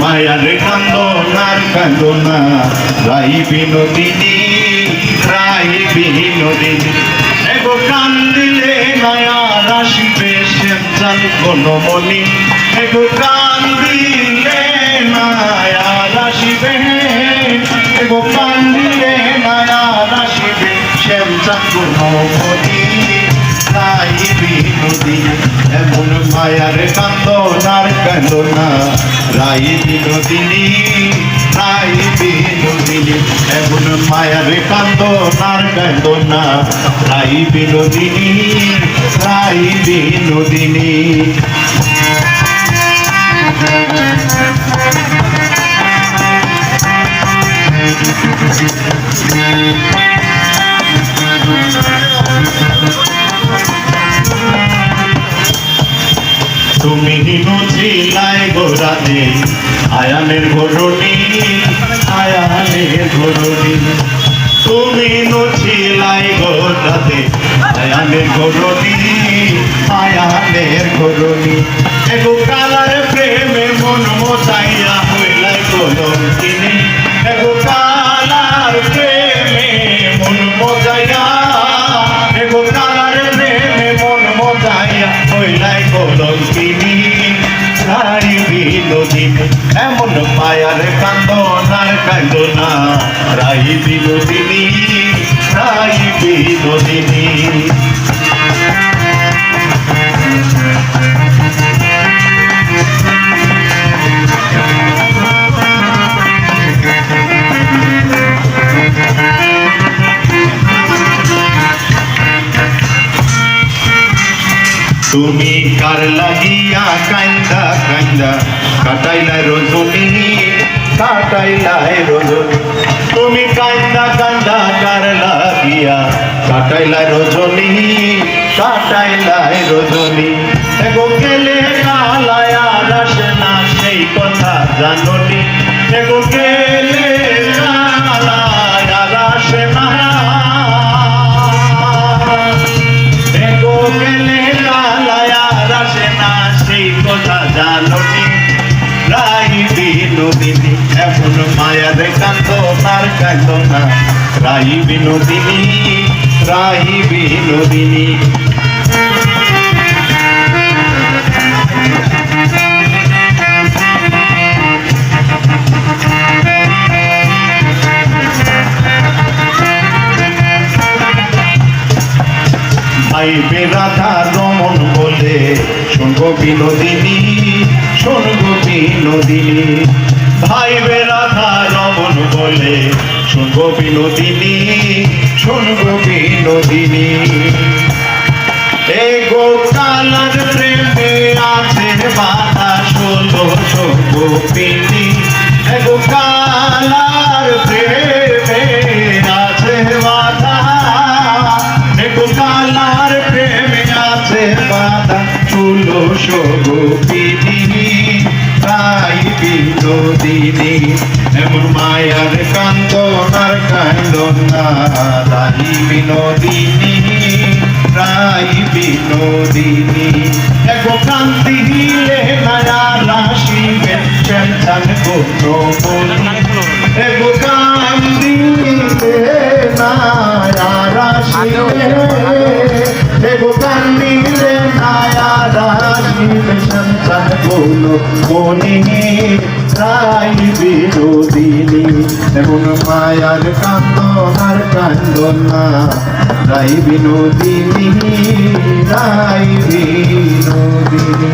মায়ার কান্দো না রাই বিনোদিনী রাই বিনোদিনী। এগো কান্দিলে নয়া রাশিবে শ্যামচান বনমণি। এগো কান্দিলে এমন নার কান্দ না। রাই বিনোদিনী রাই বিনোদিনী। তুমি ছিলাই গোরাতে আয়ানের ঘরণি আয়ানের ঘরণি তুমি ছিলাই গোরাতে আয়ানের ঘরণি আয়ানের ঘরণি এগো কালার প্রেমে মন মোতাইয়া হইলাই কলঙ্কিনী এগো কালার প্রেমে মন মোজাইয়া তুমি কার লাগিয়া কান্দা কান্দা কাটাইলা রজনী কাটাইলাই রজনী। তুমি কান্দা কান্দা কার লাগিয়া। কাটাইলা রজনী কাটাইলাই রজনী। এগো গেলে আর আসে না সেই কথা জাননি। এগো গেলে বিনোদিনী এমন মায়ার কান্দ তার কান্দ না রাই বিনোদিনী রাই বিনোদিনী ভাই বেরাধা রমন বলে শুনব বিনোদিনী শুনব বিনোদিনী। ভাই বেরাধা রমন বলে, শুনব বিনোদিনী শুনব বিনোদিনী। এই গোকালার প্রেমে আছে ষোলো গোপিনী এই গোকালার প্রেমে আছে বাধা এই গোকালার প্রেমে আছে বাধা তাই বিনোদিনী, এমন মায়ার কান্দনার কান্দনা তাই বিনোদিনী তাই বিনোদিনী। এগো কান্তি হিলে নয়া রাশি বেচন চান বলি রাই বিনোদিনী এমন মায়ার কান্দনার কান্দনা রাই বিনোদিনী রাই বিনোদিনী।